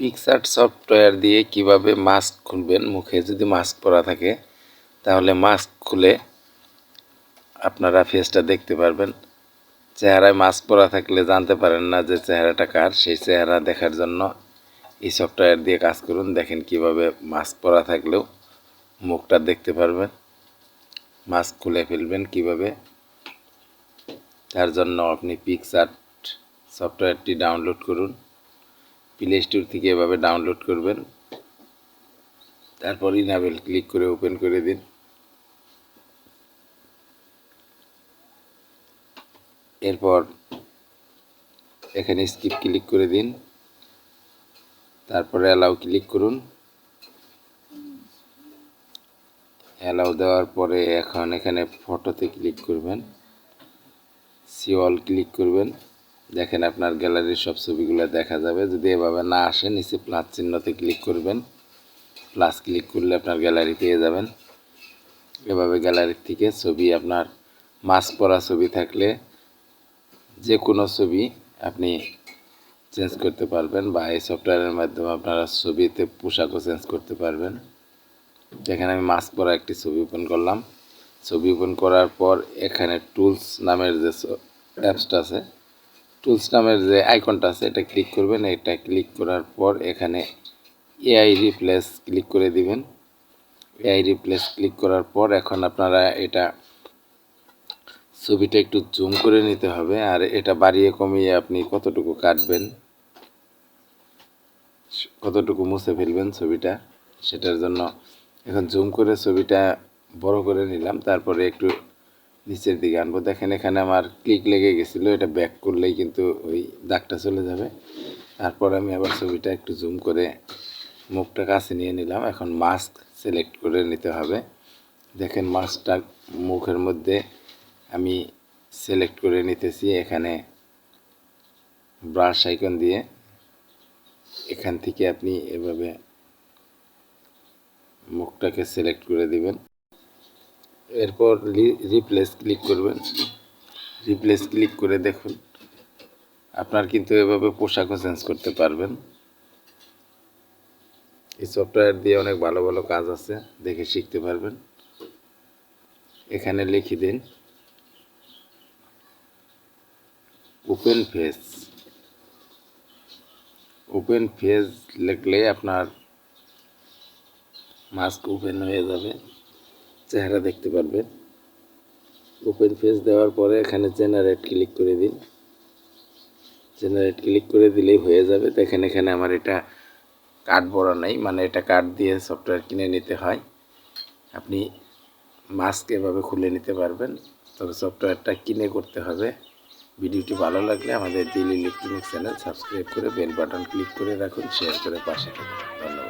PicsArt software দিয়ে কীভাবে mask খুলবেন? মুখে যদি মাস্ক পরা থাকে, তাহলে মাস্ক খুলে আপনারা ফেসটা দেখতে পারবেন। চেহারায় মাস্ক পরা থাকলে জানতে পারেন না যে চেহারাটা কার। সেই চেহারা দেখার জন্য এই সফটওয়্যার দিয়ে কাজ করুন। দেখেন কীভাবে মাস্ক পরা থাকলেও মুখটা দেখতে পারবেন। মাস্ক খুলে ফেলবেন কীভাবে। তার জন্য আপনি পিকসার্ট সফটওয়্যারটি ডাউনলোড করুন। প্লে স্টোর থেকে এভাবে ডাউনলোড করবেন। তারপর ইনাবেল ক্লিক করে ওপেন করে দিন। এরপর এখানে স্কিপ ক্লিক করে দিন। তারপরে অ্যালাউ ক্লিক করুন। অ্যালাউ দেওয়ার পরে এখন এখানে ফটোতে ক্লিক করবেন। সিওয়াল ক্লিক করবেন। দেখেন আপনার গ্যালারির সব ছবিগুলো দেখা যাবে। যদি এভাবে না আসে, নিচে প্লাস চিহ্নতে ক্লিক করবেন। প্লাস ক্লিক করলে আপনার গ্যালারি পেয়ে যাবেন। এভাবে গ্যালারির থেকে ছবি, আপনার মাস্ক পরা ছবি থাকলে যে কোনো ছবি আপনি চেঞ্জ করতে পারবেন বা এই সফটওয়্যারের মাধ্যমে আপনারা ছবিতে পোশাকও চেঞ্জ করতে পারবেন। এখানে আমি মাস্ক পরা একটি ছবি ওপেন করলাম। ছবি ওপেন করার পর এখানে টুলস নামের যে অ্যাপসটা আছে টুলস নামের যে আইকনটা আছে, এটা ক্লিক করবেন। এটা ক্লিক করার পর এখানে এআই রিপ্লেস ক্লিক করে দিবেন। এআই রিপ্লেস ক্লিক করার পর এখন আপনারা এটা ছবিটা একটু জুম করে নিতে হবে, আর এটা বাড়িয়ে কমিয়ে আপনি কতটুকু কাটবেন, কতটুকু মুছে ফেলবেন ছবিটা, সেটার জন্য এখন জুম করে ছবিটা বড় করে নিলাম। তারপরে একটু নিচের দিকে আনব। দেখেন এখানে আমার ক্লিক লেগে গেছিল, এটা ব্যাক করলেই কিন্তু ওই দাগটা চলে যাবে। তারপর আমি আবার ছবিটা একটু জুম করে মুখটা কাছে নিয়ে নিলাম। এখন মাস্ক সিলেক্ট করে নিতে হবে। দেখেন মাস্কটা মুখের মধ্যে আমি সিলেক্ট করে নিতেছি এখানে ব্রাশ আইকন দিয়ে। এখান থেকে আপনি এভাবে মুখটাকে সিলেক্ট করে দিবেন। এরপর রিপ্লেস ক্লিক করবেন। রিপ্লেস ক্লিক করে দেখুন। আপনার কিন্তু এভাবে পোশাকও চেঞ্জ করতে পারবেন। এই সফটওয়্যার দিয়ে অনেক ভালো ভালো কাজ আছে, দেখে শিখতে পারবেন। এখানে লিখে দিন ওপেন ফেস ওপেন ফেস লিখলে আপনার মাস্ক ওপেন হয়ে যাবে। চেহারা দেখতে পারবেন। ওপেন ফেস দেওয়ার পরে এখানে জেনারেট ক্লিক করে দিন। জেনারেট ক্লিক করে দিলেই হয়ে যাবে। দেখেন এখানে আমার এটা কার্ড বড় নেই মানে এটা কার্ড দিয়ে সফটওয়্যার কিনে নিতে হয়। আপনি মাস্ক এভাবে খুলে নিতে পারবেন। তবে সফটওয়্যারটা কিনে করতে হবে। ভিডিওটি ভালো লাগলে আমাদের দিল ইলেকট্রনিক চ্যানেল সাবস্ক্রাইব করে বেল বাটন ক্লিক করে রাখুন শেয়ার করে পাশে থাকুন। ধন্যবাদ।